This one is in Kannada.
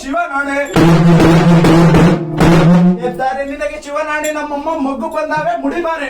ಶಿವನಾಣೆ ಎದ್ದಾರೆ ನಿನಗೆ ಶಿವನಾಣೆ ನಮ್ಮಮ್ಮ ಮಗ್ಗು ಬಂದಾವೆ ಮುಡಿಮಾರೆ